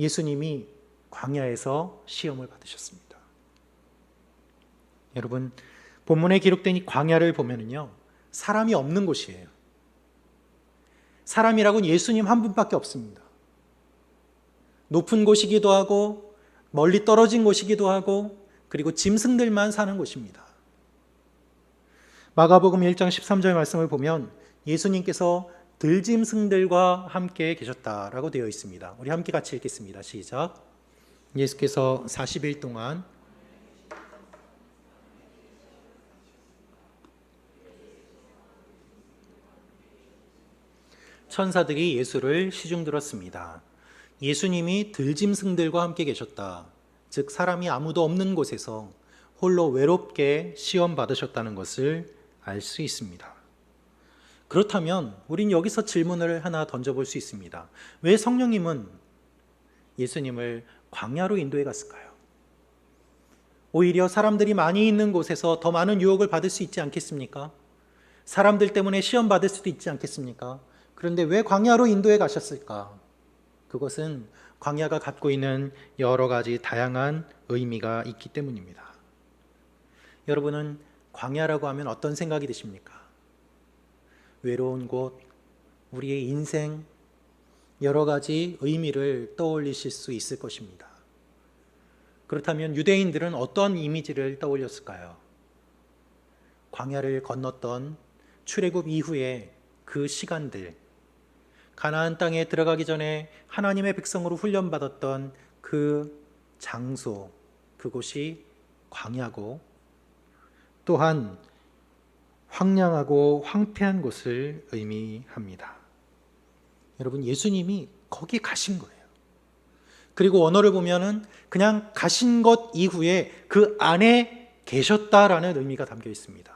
예수님이 광야에서 시험을 받으셨습니다. 여러분, 본문에 기록된 이 광야를 보면은요, 사람이 없는 곳이에요. 사람이라고는 예수님 한 분밖에 없습니다. 높은 곳이기도 하고, 멀리 떨어진 곳이기도 하고, 그리고 짐승들만 사는 곳입니다. 마가복음 1장 13절 말씀을 보면 예수님께서 들짐승들과 함께 계셨다라고 되어 있습니다. 우리 함께 같이 읽겠습니다. 시작. 예수께서 40일 동안 천사들이 예수를 시중 들었습니다. 예수님이 들짐승들과 함께 계셨다. 즉 사람이 아무도 없는 곳에서 홀로 외롭게 시험 받으셨다는 것을 알 수 있습니다. 그렇다면 우린 여기서 질문을 하나 던져볼 수 있습니다. 왜 성령님은 예수님을 광야로 인도해 갔을까요? 오히려 사람들이 많이 있는 곳에서 더 많은 유혹을 받을 수 있지 않겠습니까? 사람들 때문에 시험 받을 수도 있지 않겠습니까? 그런데 왜 광야로 인도해 가셨을까? 그것은 광야가 갖고 있는 여러 가지 다양한 의미가 있기 때문입니다. 여러분은 광야라고 하면 어떤 생각이 드십니까? 외로운 곳, 우리의 인생, 여러 가지 의미를 떠올리실 수 있을 것입니다. 그렇다면 유대인들은 어떤 이미지를 떠올렸을까요? 광야를 건넜던 출애굽 이후에 그 시간들, 가나안 땅에 들어가기 전에 하나님의 백성으로 훈련받았던 그 장소, 그곳이 광야고 또한 황량하고 황폐한 곳을 의미합니다. 여러분, 예수님이 거기 가신 거예요. 그리고 언어를 보면은 그냥 가신 것 이후에 그 안에 계셨다라는 의미가 담겨 있습니다.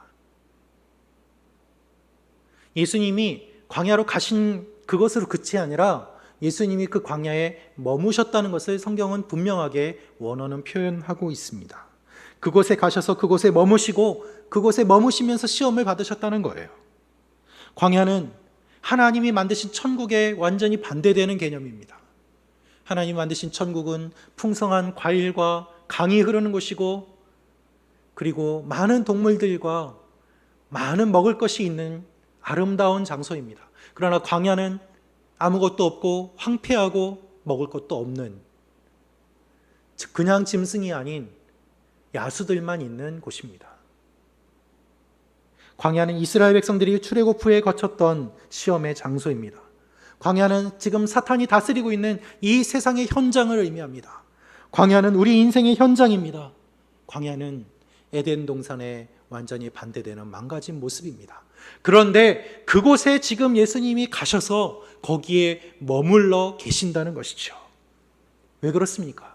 예수님이 광야로 가신 그것으로 그치 아니라 예수님이 그 광야에 머무셨다는 것을 성경은 분명하게 원어는 표현하고 있습니다. 그곳에 가셔서 그곳에 머무시고 그곳에 머무시면서 시험을 받으셨다는 거예요. 광야는 하나님이 만드신 천국에 완전히 반대되는 개념입니다. 하나님 만드신 천국은 풍성한 과일과 강이 흐르는 곳이고 그리고 많은 동물들과 많은 먹을 것이 있는 아름다운 장소입니다. 그러나 광야는 아무것도 없고 황폐하고 먹을 것도 없는 즉 그냥 짐승이 아닌 야수들만 있는 곳입니다. 광야는 이스라엘 백성들이 출애굽 후에 거쳤던 시험의 장소입니다. 광야는 지금 사탄이 다스리고 있는 이 세상의 현장을 의미합니다. 광야는 우리 인생의 현장입니다. 광야는 에덴 동산에 완전히 반대되는 망가진 모습입니다. 그런데 그곳에 지금 예수님이 가셔서 거기에 머물러 계신다는 것이죠. 왜 그렇습니까?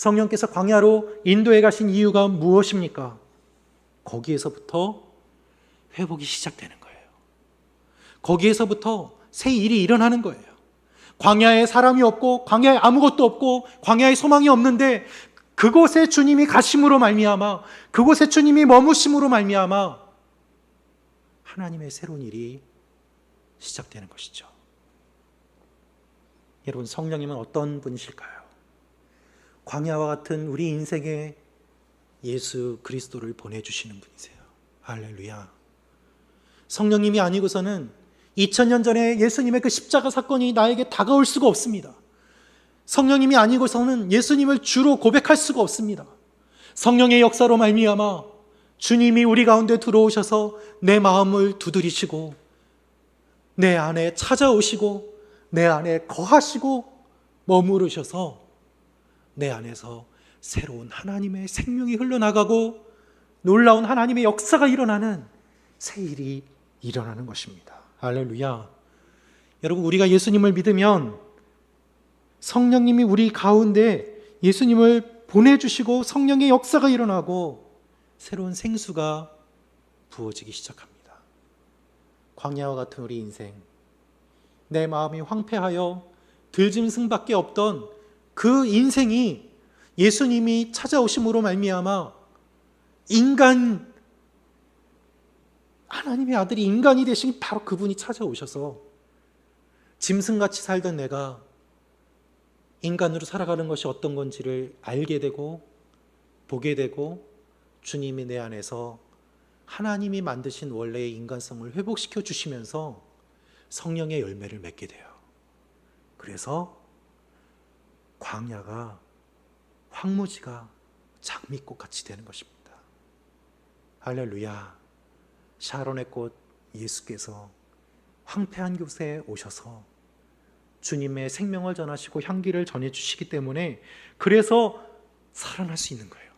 성령께서 광야로 인도해 가신 이유가 무엇입니까? 거기에서부터 회복이 시작되는 거예요. 거기에서부터 새 일이 일어나는 거예요. 광야에 사람이 없고 광야에 아무것도 없고 광야에 소망이 없는데 그곳에 주님이 가심으로 말미암아 그곳에 주님이 머무심으로 말미암아 하나님의 새로운 일이 시작되는 것이죠. 여러분 성령님은 어떤 분이실까요? 광야와 같은 우리 인생에 예수 그리스도를 보내주시는 분이세요. 할렐루야. 성령님이 아니고서는 2000년 전에 예수님의 그 십자가 사건이 나에게 다가올 수가 없습니다. 성령님이 아니고서는 예수님을 주로 고백할 수가 없습니다. 성령의 역사로 말미암아 주님이 우리 가운데 들어오셔서 내 마음을 두드리시고 내 안에 찾아오시고 내 안에 거하시고 머무르셔서 내 안에서 새로운 하나님의 생명이 흘러나가고 놀라운 하나님의 역사가 일어나는 새 일이 일어나는 것입니다. 할렐루야. 여러분, 우리가 예수님을 믿으면 성령님이 우리 가운데 예수님을 보내주시고 성령의 역사가 일어나고 새로운 생수가 부어지기 시작합니다. 광야와 같은 우리 인생, 내 마음이 황폐하여 들짐승밖에 없던 그 인생이 예수님이 찾아오심으로 말미암아 인간 하나님의 아들이 인간이 되신 바로 그분이 찾아오셔서 짐승같이 살던 내가 인간으로 살아가는 것이 어떤 건지를 알게 되고 보게 되고 주님이 내 안에서 하나님이 만드신 원래의 인간성을 회복시켜 주시면서 성령의 열매를 맺게 돼요. 그래서 광야가 황무지가 장미꽃 같이 되는 것입니다. 할렐루야. 샤론의 꽃 예수께서 황폐한 곳에 오셔서 주님의 생명을 전하시고 향기를 전해 주시기 때문에 그래서 살아날 수 있는 거예요.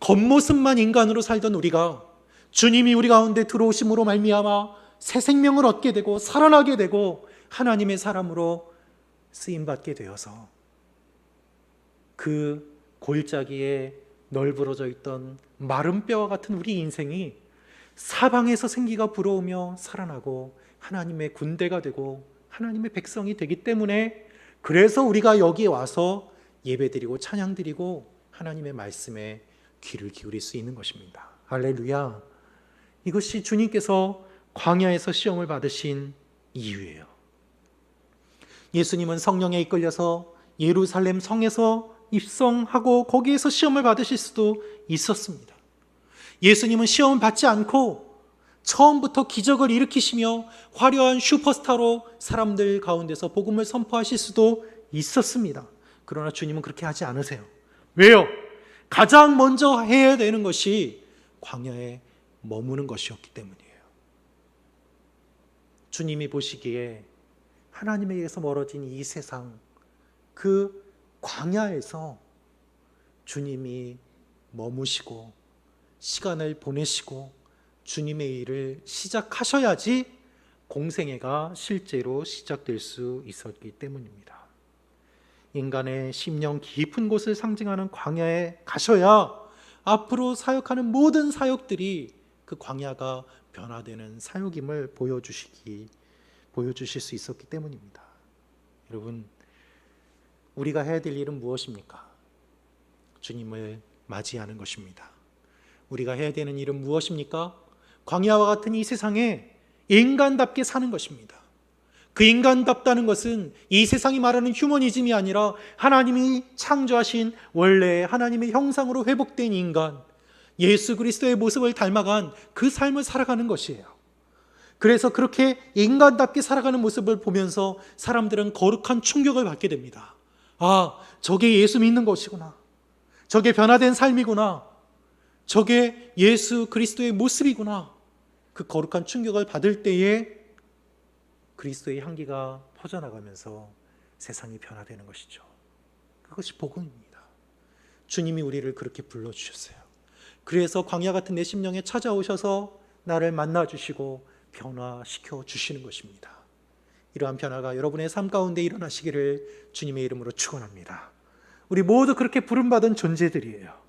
겉모습만 인간으로 살던 우리가 주님이 우리 가운데 들어오심으로 말미암아 새 생명을 얻게 되고 살아나게 되고 하나님의 사람으로 쓰임 받게 되어서 그 골짜기에 널브러져 있던 마른 뼈와 같은 우리 인생이 사방에서 생기가 불어오며 살아나고 하나님의 군대가 되고 하나님의 백성이 되기 때문에 그래서 우리가 여기에 와서 예배드리고 찬양드리고 하나님의 말씀에 귀를 기울일 수 있는 것입니다. 할렐루야. 이것이 주님께서 광야에서 시험을 받으신 이유예요. 예수님은 성령에 이끌려서 예루살렘 성에서 입성하고 거기에서 시험을 받으실 수도 있었습니다. 예수님은 시험을 받지 않고 처음부터 기적을 일으키시며 화려한 슈퍼스타로 사람들 가운데서 복음을 선포하실 수도 있었습니다. 그러나 주님은 그렇게 하지 않으세요. 왜요? 가장 먼저 해야 되는 것이 광야에 머무는 것이었기 때문이에요. 주님이 보시기에 하나님에게서 멀어진 이 세상, 그 광야에서 주님이 머무시고 시간을 보내시고 주님의 일을 시작하셔야지 공생애가 실제로 시작될 수 있었기 때문입니다. 인간의 심령 깊은 곳을 상징하는 광야에 가셔야 앞으로 사역하는 모든 사역들이 그 광야가 변화되는 사역임을 보여주시기 보여주실 수 있었기 때문입니다. 여러분 우리가 해야 될 일은 무엇입니까? 주님을 맞이하는 것입니다. 우리가 해야 되는 일은 무엇입니까? 광야와 같은 이 세상에 인간답게 사는 것입니다. 그 인간답다는 것은 이 세상이 말하는 휴머니즘이 아니라 하나님이 창조하신 원래 하나님의 형상으로 회복된 인간, 예수 그리스도의 모습을 닮아간 그 삶을 살아가는 것이에요. 그래서 그렇게 인간답게 살아가는 모습을 보면서 사람들은 거룩한 충격을 받게 됩니다. 아, 저게 예수 믿는 것이구나. 저게 변화된 삶이구나. 저게 예수 그리스도의 모습이구나. 그 거룩한 충격을 받을 때에 그리스도의 향기가 퍼져나가면서 세상이 변화되는 것이죠. 그것이 복음입니다. 주님이 우리를 그렇게 불러주셨어요. 그래서 광야 같은 내 심령에 찾아오셔서 나를 만나주시고 변화시켜 주시는 것입니다. 이러한 변화가 여러분의 삶 가운데 일어나시기를 주님의 이름으로 축원합니다. 우리 모두 그렇게 부름받은 존재들이에요.